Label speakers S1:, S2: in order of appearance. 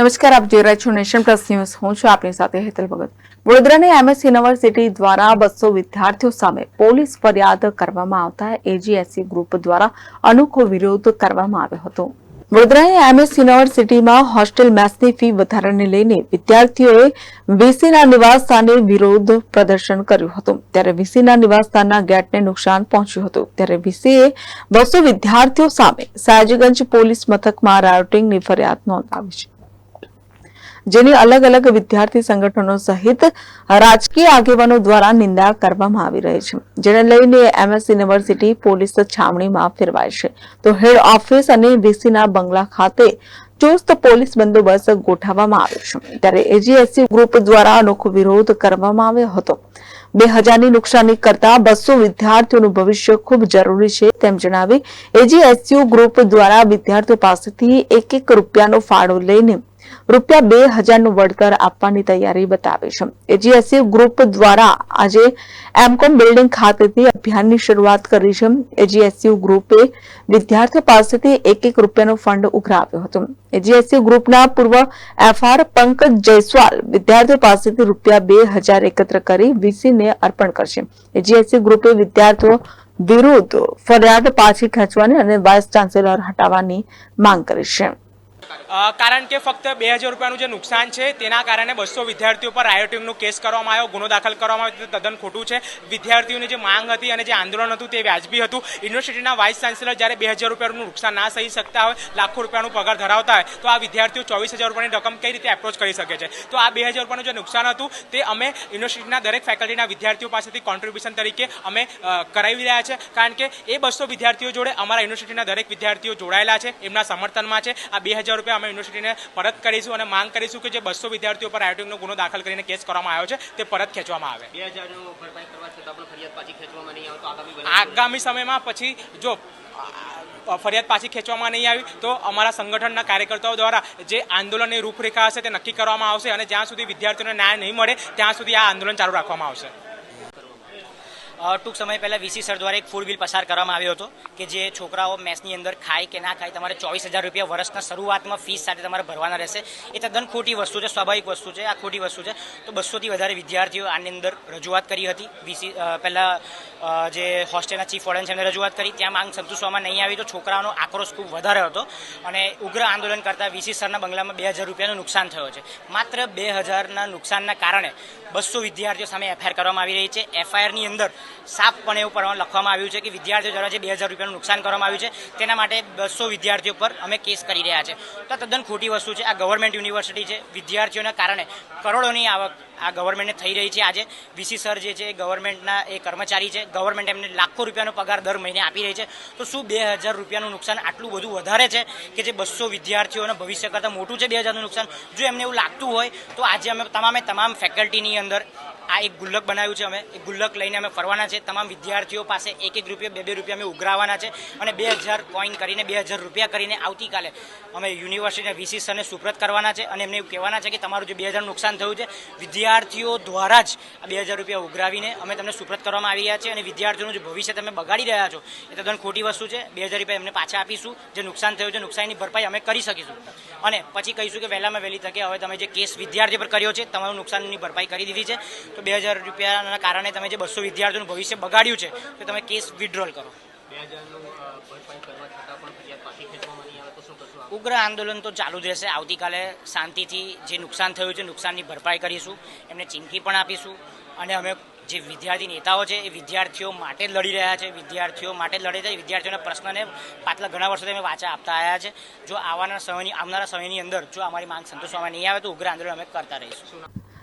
S1: નમસ્કાર, આપ જોઈ રહ્યા છો નેશન પ્લસ ન્યૂઝ. હું છું આપની સાથે હેતલ ભગત. વડોદરાની એમએસ યુનિવર્સિટી દ્વારા બસો વિદ્યાર્થીઓ સામે પોલીસ ફરિયાદ કરવામાં આવતા એજીએસસી ગ્રુપ દ્વારા અનોખો વિરોધ કરવામાં આવ્યો હતો. વડોદરાની એમએસ યુનિવર્સિટીમાં હોસ્ટેલ મેસની ફી વધારાને લઈને વિદ્યાર્થીઓએ વીસીના નિવાસસ્થાને વિરોધ પ્રદર્શન કર્યું હતું. ત્યારે વીસીના નિવાસસ્થાનના ગેટને નુકસાન પહોંચ્યું હતું. ત્યારે વીસીએ બસો વિદ્યાર્થીઓ સામે સાયજીગંજ પોલીસ મથકમાં રાયોટિંગની ફરિયાદ નોંધાવી છે. જેની અલગ અલગ વિદ્યાર્થી સંગઠનો સહિત રાજકીય આગેવાનો દ્વારા નિંદા કરવામાં આવી રહી છે. જેને લઈને એમએસ યુનિવર્સિટી પોલીસ છાવણીમાં ફેરવાય છે. તો હેડ ઓફિસ અને વીસીના બંગલા ખાતે ચુસ્ત પોલીસ બંદોબસ્ત ગોઠવવામાં આવ્યો છે. ત્યારે એજીએસસી ગ્રુપ દ્વારા અનોખો વિરોધ કરવામાં આવ્યો હતો. બે હજારની નુકસાની કરતા બસો વિદ્યાર્થીઓનું ભવિષ્ય ખૂબ જરૂરી છે તેમ જણાવી એજીએસયુ ગ્રુપ દ્વારા વિદ્યાર્થીઓ પાસેથી એક એક રૂપિયાનો ફાળો લઈને રૂપિયા બે હજારનું વળતર આપવાની તૈયારી બતાવી છે. એજીએસસી ગ્રુપ દ્વારા આજે એમકોમ બિલ્ડિંગ ખાતેથી અભિયાનની શરૂઆત કરી છે. એજીએસયુ ગ્રુપે વિદ્યાર્થીઓ પાસેથી એક એક રૂપિયાનો ફંડ ઉઘરાવ્યો હતો. એજીએસયુ ગ્રુપના પૂર્વ એફઆર પંકજ જયસ્વાલ વિદ્યાર્થીઓ પાસેથી રૂપિયા બે હજાર એકત્ર કરી વીસીને અર્પણ કરશે. એજીએસયુ ગ્રુપે વિદ્યાર્થીઓ વિરુદ્ધ ફરિયાદ પાછી ખેંચવાની અને વાઇસ ચાન્સેલર હટાવવાની માંગ કરી છે.
S2: કારણ કે ફક્ત બે હજાર રૂપિયાનું જે નુકસાન છે, તેના કારણે બસો વિદ્યાર્થીઓ પર રાયોટિંગનો કેસ કરવામાં આવ્યો, ગુનો દાખલ કરવામાં આવ્યો તે તદ્દન ખોટું છે. વિદ્યાર્થીઓની જે માંગ હતી અને જે આંદોલન હતું તે વ્યાજબી હતું. યુનિવર્સિટીના વાઇસ ચાન્સેલર જ્યારે બે હજાર રૂપિયાનું નુકસાન ના સહી શકતા હોય, લાખો રૂપિયાનું પગાર ધરાવતા હોય, તો આ વિદ્યાર્થીઓ ચોવીસ હજાર રૂપિયાની રકમ કઈ રીતે એપ્રોચ કરી શકે છે? તો આ બે હજાર રૂપિયાનું જે નુકસાન હતું, તે અમે યુનિવર્સિટીના દરેક ફેકલ્ટીના વિદ્યાર્થીઓ પાસેથી કોન્ટ્રીબ્યુશન તરીકે અમે કરાવી રહ્યા છે. કારણ કે એ બસો વિદ્યાર્થીઓ જોડે અમારા યુનિવર્સિટીના દરેક વિદ્યાર્થીઓ જોડાયેલા છે, એમના સમર્થનમાં છે. આ બે હજાર રૂપિયા અમે યુનિવર્સિટીને પરત કરીશું અને માંગ કરીશું કે જે બસો વિદ્યાર્થીઓ પર રાયોટિંગનો ગુનો દાખલ કરીને કેસ કરવામાં આવ્યો છે તે પરત ખેંચવામાં આવે.
S3: આગામી
S2: સમયમાં પછી જો ફરિયાદ પાછી ખેંચવામાં નહીં આવી તો અમારા સંગઠનના કાર્યકર્તાઓ દ્વારા જે આંદોલનની રૂપરેખા હશે તે નક્કી કરવામાં આવશે અને જ્યાં સુધી વિદ્યાર્થીઓને ન્યાય નહીં મળે ત્યાં સુધી આ આંદોલન ચાલુ રાખવામાં આવશે.
S4: ટૂંક સમય પહેલાં વીસી સર દ્વારા એક ફૂડ બિલ પસાર કરવામાં આવ્યો હતો કે જે છોકરાઓ મેસની અંદર ખાય કે ના ખાય તમારે ચોવીસ હજાર રૂપિયા વર્ષના શરૂઆતમાં ફીસ સાથે તમારે ભરવાના રહેશે. એ તદ્દન ખોટી વસ્તુ છે, સ્વાભાવિક વસ્તુ છે, આ ખોટી વસ્તુ છે. તો બસોથી વધારે વિદ્યાર્થીઓ આની અંદર રજૂઆત કરી હતી. વીસી પહેલાં જે હોસ્ટેલના ચીફ વોર્ડન છે એમને રજૂઆત કરી. ત્યાં માંગ સંતોષવામાં નહીં આવી તો છોકરાઓનો આક્રોશ ખૂબ વધારે હતો અને ઉગ્ર આંદોલન કરતાં વીસી સરના બંગલામાં બે હજાર રૂપિયાનું નુકસાન થયો છે. માત્ર બે હજારના નુકસાનના કારણે બસો વિદ્યાર્થીઓ સામે એફઆઈઆર કરવામાં આવી રહી છે. એફઆઈઆરની અંદર એવું પણ લખવામાં આવ્યું છે કે વિદ્યાર્થીઓ દ્વારા જે બે હજાર રૂપિયાનું નુકસાન કરવામાં આવ્યું છે, તેના માટે બસો વિદ્યાર્થીઓ પર અમે કેસ કરી રહ્યા છે. તો તદ્દન ખોટી વસ્તુ છે. આ ગવર્મેન્ટ યુનિવર્સિટી છે. વિદ્યાર્થીઓના કારણે કરોડોની આવક આ ગવર્મેન્ટને થઈ રહી છે. આજે વીસી સર જે છે એ ગવર્મેન્ટના એ કર્મચારી છે. ગવર્મેન્ટ એમને લાખો રૂપિયાનો પગાર દર મહિને આપી રહી છે. તો શું બે હજાર રૂપિયાનું નુકસાન આટલું બધું વધારે છે કે જે બસો વિદ્યાર્થીઓના ભવિષ્ય કરતાં મોટું છે બે હજારનું નુકસાન? જો એમને એવું લાગતું હોય, તો આજે અમે તમામે તમામ ફેકલ્ટીની અંદર આ એક ગુલ્લક બનાવ્યું છે અમે. એ ગુલ્લક લઈને અમે ફરવાના છે. તમામ વિદ્યાર્થીઓ પાસે એક એક રૂપિયા બે બે રૂપિયા અમે ઉઘરાવાના છે અને બે હજાર કોઈન કરીને, બે હજાર રૂપિયા કરીને આવતીકાલે અમે યુનિવર્સિટીના વીસી સરને સુપ્રત કરવાના છે અને એમને એવું કહેવાના છે કે તમારું જે બે હજારનું નુકસાન થયું છે, વિદ્યાર્થીઓ દ્વારા જ આ બે હજાર રૂપિયા ઉઘરાવીને અમે તમને સુપ્રત કરવામાં આવી રહ્યા છે અને વિદ્યાર્થીઓનું જે ભવિષ્ય તમે બગાડી રહ્યા છો, એ તદ્દન ખોટી વસ્તુ છે. બે હજાર રૂપિયા એમને પાછા આપીશું. જે નુકસાન થયું છે, નુકસાનની ભરપાઈ અમે કરી શકીશું. અને પછી કહીશું કે વહેલામાં વહેલી તકે હવે તમે જે કેસ વિદ્યાર્થી પર કર્યો છે, તમારું નુકસાનની ભરપાઈ કરી દીધી છે. તો બે હજાર રૂપિયાના કારણે તમે જે બસો વિદ્યાર્થીઓનું ભવિષ્ય બગાડ્યું છે, તો તમે કેસ વિડ્રોલ કરો.
S3: તો?
S4: ઉગ્ર આંદોલન તો ચાલુ જ રહેશે. આવતીકાલે શાંતિથી જે નુકસાન થયું છે, નુકસાનની ભરપાઈ કરીશું, એમને ચીમકી પણ આપીશું. અને અમે જે વિદ્યાર્થી નેતાઓ છે, એ વિદ્યાર્થીઓ માટે જ લડી રહ્યા છે. વિદ્યાર્થીઓ માટે જ લડી રહ્યા છે વિદ્યાર્થીઓના પ્રશ્નને પાછલા ઘણા વર્ષોથી અમે વાચા આપતા આવ્યા છે. જો આવવાના સમયની, આવનારા સમયની અંદર જો અમારી માંગ સંતોષવામાં નહીં આવે, તો ઉગ્ર આંદોલન અમે કરતા રહીશું.